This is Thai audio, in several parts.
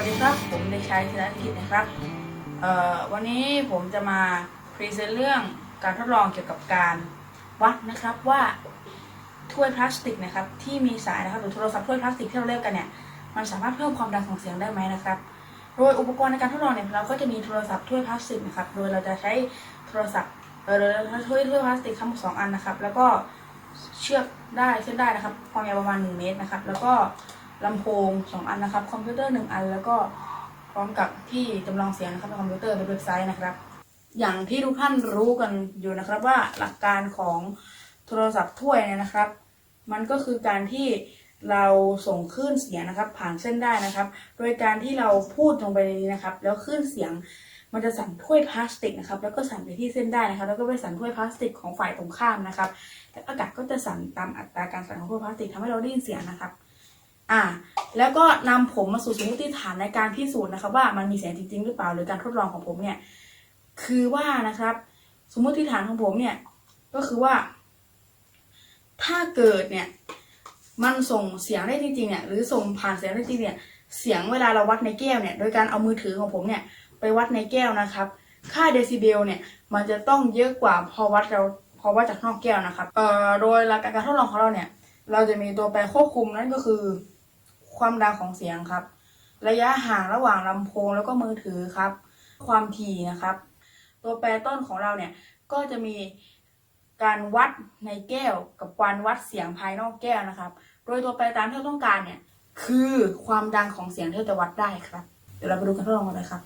สวัสดีครับ ผมเดชัยธนกิจนะครับ วันนี้ผมจะมาพรีเซนต์เรื่องการทดลองเกี่ยวกับการวัดนะครับว่าถ้วยพลาสติกนะครับที่มีสายนะครับหรือโทรศัพท์ถ้วยพลาสติกที่เราเรียกกันเนี่ยมันสามารถเพิ่มความดังของเสียงได้ไหมนะครับ โดยอุปกรณ์ในการทดลองเนี่ยเราก็จะมีโทรศัพท์ถ้วยพลาสติกนะครับ โดยเราจะใช้โทรศัพท์เออถ้วยถ้วยพลาสติกทั้งหมดสองอันนะครับ แล้วก็เชือกได้เส้นได้นะครับความยาวประมาณ1เมตรนะครับ แล้วก็ ลำโพงสองอันนะครับ คอมพิวเตอร์หนึ่งอัน แล้วก็พร้อมกับที่จำลองเสียงนะครับในคอมพิวเตอร์ในเว็บไซต์นะครับ อย่างที่ทุกท่านรู้กันอยู่นะครับว่าหลักการของโทรศัพท์ถ้วยเนี่ยนะครับ มันก็คือการที่เราส่งคลื่นเสียงนะครับ ผ่านเส้นได้นะครับ โดยการที่เราพูดลงไปในนี้นะครับ แล้วคลื่นเสียงมันจะสั่นถ้วยพลาสติกนะครับ แล้วก็สั่นไปที่เส้นได้นะครับ แล้วก็ไปสั่นถ้วยพลาสติกของฝ่ายตรงข้ามนะครับแต่อากาศก็จะสั่นตามอัตราการสั่นของถ้วยพลาสติกทำให้เราได้ยินเสียงนะครับ อ่า แล้วก็นำผมมาสู่สมมติฐานในการพิสูจน์นะครับว่ามันมีเสียงจริง ๆ หรือเปล่าหรือการทดลองของผมเนี่ย คือว่านะครับ สมมติฐานของผมเนี่ย ก็คือว่า ถ้าเกิดเนี่ย มันส่งเสียงได้จริงๆเนี่ยหรือส่งผ่านเสียงได้จริงเนี่ย เสียงเวลาเราวัดในแก้วเนี่ย โดยการเอามือถือของผมเนี่ย ไปวัดในแก้วนะครับ ค่าเดซิเบลเนี่ย มันจะต้องเยอะกว่าพอวัดเราพอวัดจากนอกแก้วนะครับ เอ่อ โดยหลักการการทดลองของเราเนี่ยเราจะมีตัวแปรควบคุมนั่นก็คือ ความดังของเสียงครับ ระยะห่างระหว่างลำโพงแล้วก็มือถือครับ ความถี่นะครับ ตัวแปรต้นของเราเนี่ยก็จะมีการวัดในแก้วกับการวัดเสียงภายนอกแก้วนะครับ โดยตัวแปรตามที่เราต้องการเนี่ยคือความดังของเสียงที่เราจะวัดได้ครับ เดี๋ยวเราไปดูการทดลองกันเลยครับ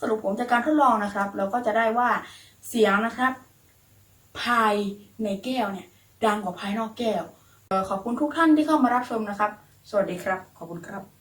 สรุปผลจากการทดลองนะครับ เราก็จะได้ว่าเสียงนะครับ ภายในแก้วเนี่ย ดังกว่าภายนอกแก้วขอบคุณทุกท่านที่เข้ามารับชมนะครับ สวัสดีครับ ขอบคุณครับ